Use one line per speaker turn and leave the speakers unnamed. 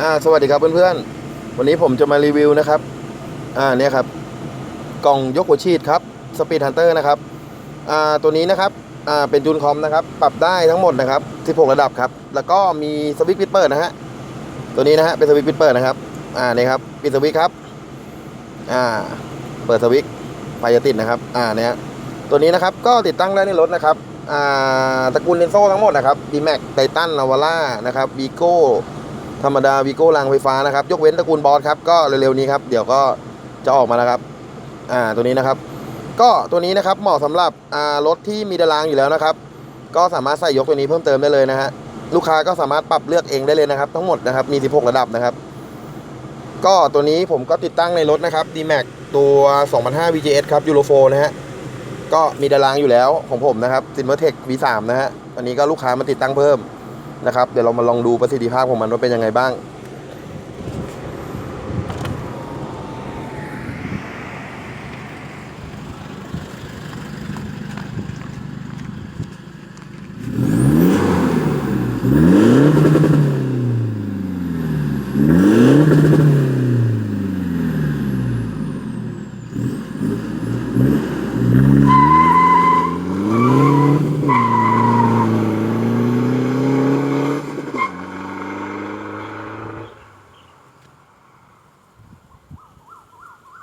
อ่าสวัสดีครับเพื่อนๆ วันนี้ผมจะมารีวิวนะครับ อ่าเนี่ยครับ กล่องยกหัวฉีดครับสปีดฮันเตอร์นะครับ อ่าตัวนี้นะครับ อ่าเป็นจูนคอมนะครับ ปรับได้ทั้งหมดนะครับ16ระดับครับ แล้วก็มีสวิตช์ปิดเปิดนะฮะ ตัวนี้นะฮะเป็นสวิตช์ปิดเปิดนะครับ อ่าเนี่ครับปิดสวิตช์ครับ อ่า เปิดสวิตช์ไฟจะติดนะครับ อ่าเนี่ยตัวนี้นะครับก็ติดตั้งได้ในรถนะครับ อ่าตระกูลเลนโซ่ทั้งหมดนะครับ d m a x Titan Navara นะครับ Vigo ธรรมดาวีโก้รางไฟฟ้านะครับ ยกเว้นตระกูลบอสครับ ก็เร็วๆนี้ครับ เดี๋ยวก็จะออกมาแล้วครับ อ่า ตัวนี้นะครับ ก็ตัวนี้นะครับ เหมาะสำหรับ อ่า รถที่มีตารางอยู่แล้วนะครับ ก็สามารถใส่ยกตัวนี้เพิ่มเติมได้เลยนะฮะ ลูกค้าก็สามารถปรับเลือกเองได้เลยนะครับ ทั้งหมดนะครับ มี 16 ระดับนะครับ ก็ตัวนี้ผมก็ติดตั้งในรถนะครับ D-Max ตัว 2005 VGS ครับ Euro 4นะฮะ ก็มีตารางอยู่แล้วของผมนะครับ Silvertech V3 นะฮะ อันนี้ก็ลูกค้ามาติดตั้งเพิ่ม นะครับ เดี๋ยวเรามาลองดูประสิทธิภาพของมันว่าเป็นยังไงบ้าง